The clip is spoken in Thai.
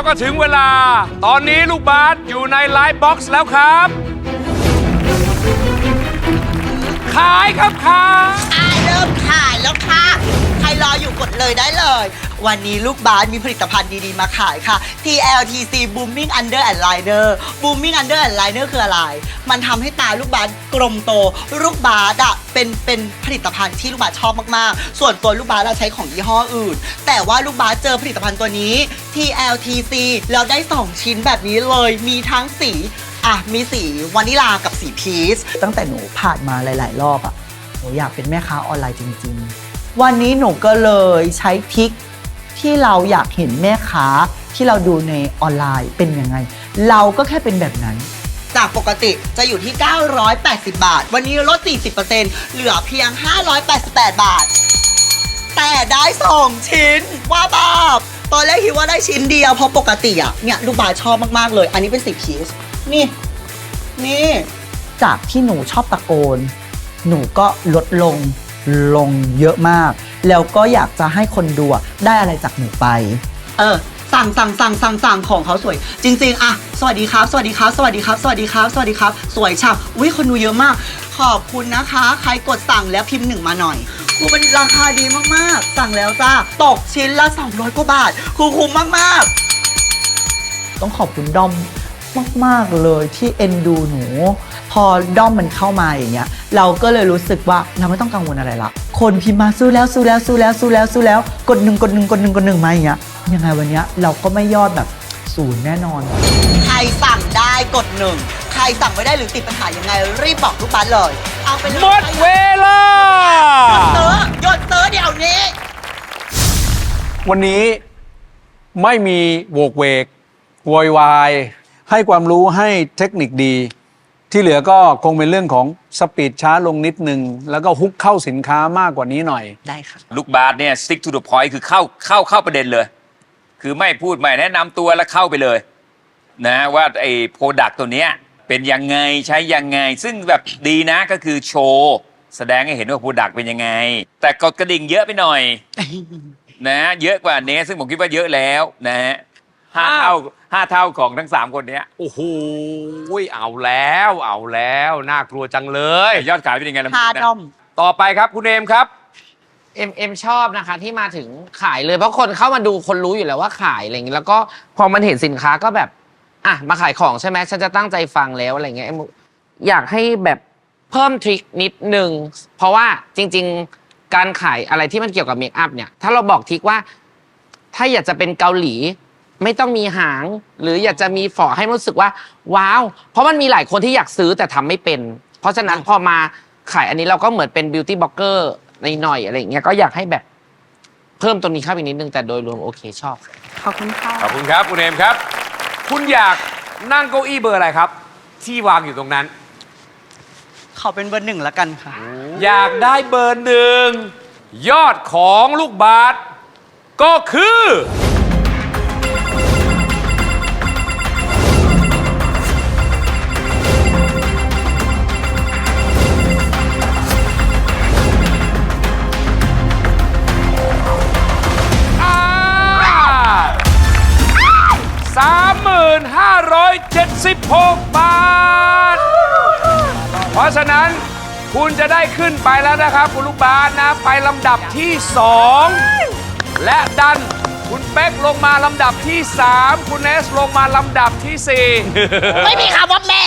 แล้วก็ถึงเวลา ตอนนี้ลูกบาสอยู่ในไลฟ์บ็อกซ์แล้วครับ ขายครับขาย อ่าเริ่มขายแล้วค่ะ ใครรออยู่กดเลยได้เลย วันนี้ลูกบาสมีผลิตภัณฑ์ดีๆ มาขายค่ะ TLTC Booming Under and Liner Booming Under and Liner คืออะไร มันทำให้ตาลูกบาสกลมโต ลูกบาสอะเป็นเป็นผลิตภัณฑ์ที่ลูกบาสชอบมากๆ ส่วนตัวลูกบาสเราใช้ของยี่ห้ออื่น แต่ว่าลูกบาสเจอผลิตภัณฑ์ตัวนี้ TLTC แล้วได้ 2 ชิ้นแบบนี้เลย มีทั้งสีอะมีสีวานิลากับสีพีชตั้งแต่หนูผ่านมาหลาย ๆ รอบอะหนูอยากเป็นแม่ค้าออนไลน์จริง ๆ วันนี้หนูก็เลยใช้ทริค ที่เราอยากเห็นแม่ค้าที่เราดูในออนไลน์เป็นยังไง เราก็แค่เป็นแบบนั้น จากปกติจะอยู่ที่ 980 บาท วันนี้ลด 40%เหลือเพียง 588 บาท แต่ได้2ชิ้นว่าบาบตอนแรกคิดว่าได้ชิ้นเดียวเพราะปกติอะเนี่ยลูกบาสชอบมากๆเลย อันนี้เป็นสีพีชนี่ นี่ จากที่หนูชอบตะโกน หนูก็ลดลง ลงเยอะมาก แล้วก็อยากจะให้คนดูอะได้อะไรจากหนูไป เออสั่งสั่งสั่งสั่งสั่งของเขาสวย จริง ๆอะสวัสดีครับ สวัสดีครับ สวัสดีครับ สวัสดีครับ สวัสดีครับ สวยฉ่ำอุ้ยคนดูเยอะมาก ขอบคุณนะคะ ใครกดสั่งแล้วพิมพ์หนึ่งมาหน่อยคูเป็นราคาดีมากๆ สั่งแล้วจ้าตกชิ้นละ200กว่าบาทคูคุ้มมากๆ ต้องขอบคุณด้อมมาก ๆ เลยที่เอ็นดูหนู พอด้อมมันเข้ามาอย่างเงี้ยเราก็เลยรู้สึกว่าเราไม่ต้องกังวลอะไรละคนพิมพ์มาสู้แล้วสู้แล้วสู้แล้วสู้แล้วสู้แล้ว กดหนึ่งกดหนึ่งกดหนึ่งกดหนึ่งมาอย่างเงี้ยยังไงวันเนี้ยเราก็ไม่ยอดแบบศูนย์แน่นอน ใครสั่งได้กดหนึ่งใครสั่งไม่ได้หรือติดปัญหายังไง รีบบอกลูกบ้านเลย เอาไปเลยหมดเวลาเตอหยดเตอเดี๋ยวนี้ วันนี้ไม่มีโวกเวกโวยวาย ให้ความรู้ให้เทคนิคดี ที่เหลือก็คงเป็นเรื่องของสปีดช้าลงนิดนึง แล้วก็ฮุกเข้าสินค้ามากกว่านี้หน่อย ได้ค่ะ ลูกบาสเนี่ย stick to the point คือเข้าเข้าเข้าประเด็นเลย คือไม่พูดไม่แนะนำตัวแล้วเข้าไปเลย นะว่าไอ้โปรดักตัวเนี้ยเป็นยังไงใช้ยังไง ซึ่งแบบดีนะก็คือโชว์แสดงให้เห็นว่าโปรดักเป็นยังไง แต่กดกระดิ่งเยอะไปหน่อย นะ เยอะกว่านี้ซึ่งผมคิดว่าเยอะแล้วนะฮะ ห้าเท่าห้าเท่าของทั้งสามคนเนี้ยโอ้โหเอาแล้วเอาแล้วน่ากลัวจังเลย ยอดขายเป็นยังไงล่ะพาดอม ต่อไปครับคุณเอมครับ เอ็มเอ็มชอบนะคะที่มาถึงขายเลยเพราะคนเข้ามาดูคนรู้อยู่แล้วว่าขายอะไรอย่างนี้แล้วก็พอมันเห็นสินค้าก็แบบ อะมาขายของใช่ไหมฉันจะตั้งใจฟังแล้วอะไรเงี้ยเอ็มอยากให้แบบเพิ่มทริคนิดนึงเพราะว่าจริง ๆ การขายอะไรที่มันเกี่ยวกับเมคอัพเนี่ยถ้าเราบอกทริคว่า ถ้าอยากจะเป็นเกาหลี ไม่ต้องมีหาง หรืออยากจะมีฝอให้รู้สึกว่า ว้าว เพราะมันมีหลายคนที่อยากซื้อแต่ทำไม่เป็น เพราะฉะนั้นพอมาขายอันนี้เราก็เหมือนเป็นบิวตี้บล็อกเกอร์ในหน่อยๆอะไรอย่างเงี้ยก็อยากให้แบบเพิ่มตรงนี้เข้าไปนิดนึงแต่โดยรวมโอเคชอบ ขอบคุณค่ะ ขอบคุณครับคุณเอมครับ คุณอยากนั่งเก้าอี้เบอร์อะไรครับ ที่วางอยู่ตรงนั้น ขอเป็นเบอร์หนึ่งแล้วกันค่ะ อยากได้เบอร์หนึ่งยอดของลูกบาสก็คือ 16 บาท เพราะฉะนั้นคุณจะได้ขึ้นไปแล้วนะครับ คุณลูกบาสนะ ไปลำดับที่ 2 และดันคุณเป๊กลงมาลำดับที่ 3 คุณเนสลงมาลำดับที่ 4 ไม่มีคำว่าแม่